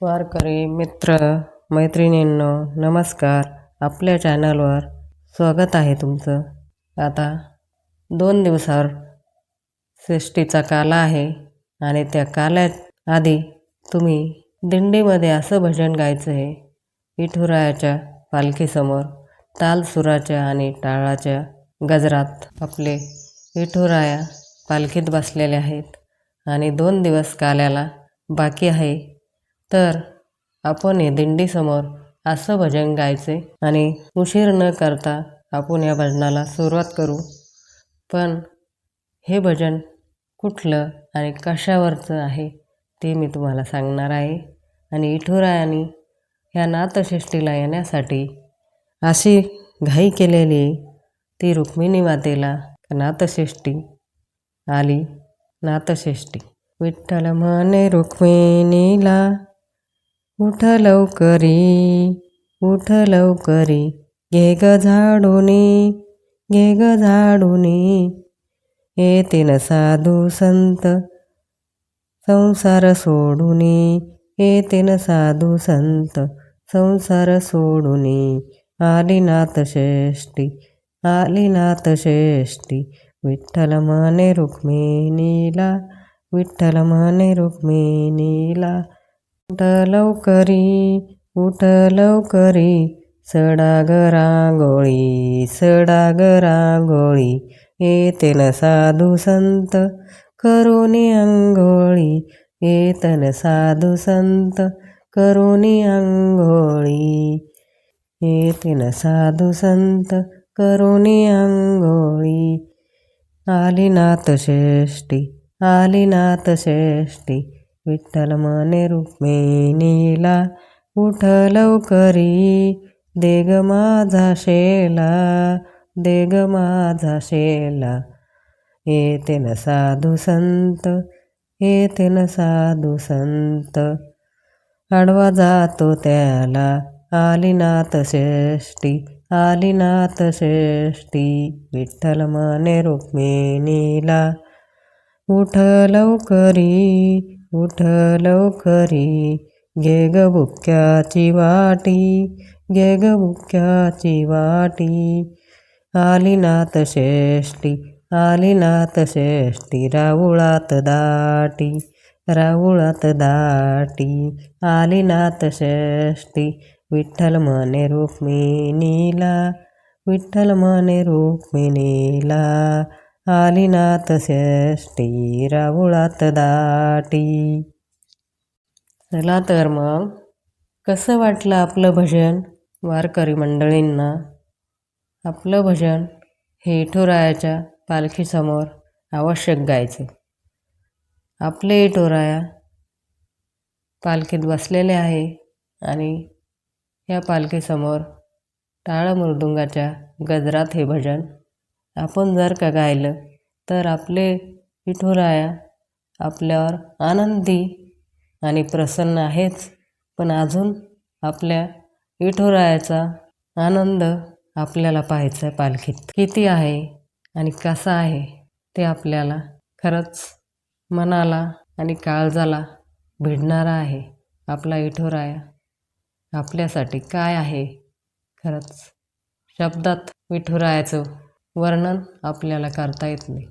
वारकरी मित्र मैत्रिणींनो नमस्कार. आपल्या चॅनलवर स्वागत आहे तुमचं. आता दोन दिवसावर सृष्टीचा काला आहे आणि त्या काल्यात आधी तुम्ही दिंडीमध्ये असं भजन गायचं आहे. विठुरायाच्या पालखीसमोर तालसुराच्या आणि टाळाच्या गजरात आपले विठुराया पालखीत बसलेले आहेत. आणि दोन दिवस काल्याला बाकी आहे तर आपण हे दिंडीसमोर असं भजन गायचे आणि उशीर न करता आपण या भजनाला सुरुवात करू. पण हे भजन कुठलं आणि कशावरचं आहे ते मी तुम्हाला सांगणार आहे. आणि विठुरायाने ह्या नाथषष्टीला येण्यासाठी अशी घाई केलेली ती रुक्मिणी मातेला नाथषष्टी आली. नाथषष्टी विठ्ठल म्हणे रुक्मिणीला उठ लवकरी उठ लवकरी घे ग झाडूनी घे ग झाडूनी. येते न साधू संत संसार सोडूनी. येते न साधू संत संसार सोडूनी. आली नाथषष्टी आली नाथषष्टी विठ्ठल म्हणे रुक्मिणीला विठ्ठल म्हणे रुक्मिणीला उठ लवकरी उठ लवकरी सडाग रांगोळी सडाग रांगोळी येतेन साधू संत करुणी अंघोळी येतन साधू संत करुणी अंघोळी येतेन साधू संत करुणी अंघोळी आली नाथषष्टी आली नाथषष्टी विठ्ठल माने रुक्मिणीला उठ लवकरी. देग माझा शेला देग माझा शेला. येते न साधू संत येते न साधू संत. आडवा जातो त्याला आली नाथषष्टी आली नाथषष्टी विठ्ठल माने रुक्मिणीला उठ लवकरी. उठ लवकरी. घे ग बुक्याची वाटी घे ग बुक्याची वाटी. आली नाथषष्टी आली नाथषष्टी राऊळात दाटी राऊळात दाटी. आली नाथषष्टी विठ्ठल म्हणे रुक्मिणीला विठ्ठल म्हणे रुक्मिणीला. आली श्रेष्ठी राऊळात दाटी. चला तर मग कसं वाटलं आपलं भजन? वारकरी मंडळींना. आपलं भजन हे विठुरायाच्या पालखीसमोर आवश्यक गायचे. आपले विठुराया पालखीत बसलेले आहे आणि या पालखीसमोर टाळ मृदुंगाच्या गजरात हे भजन आपण जर का गायलं तर आपले विठुराया आपल्यावर आनंदी आणि प्रसन्न आहेच. पण अजून आपल्या विठुरायाचा आनंद आपल्याला पाहायचा आहे पालखीत. किती आहे आणि कसा आहे ते आपल्याला खरंच मनाला आणि काळजाला भिडणारा आहे. आपला विठुराया आपल्यासाठी काय आहे? खरंच शब्दात विठुरायाचं वर्णन आपल्याला करता येत नाही.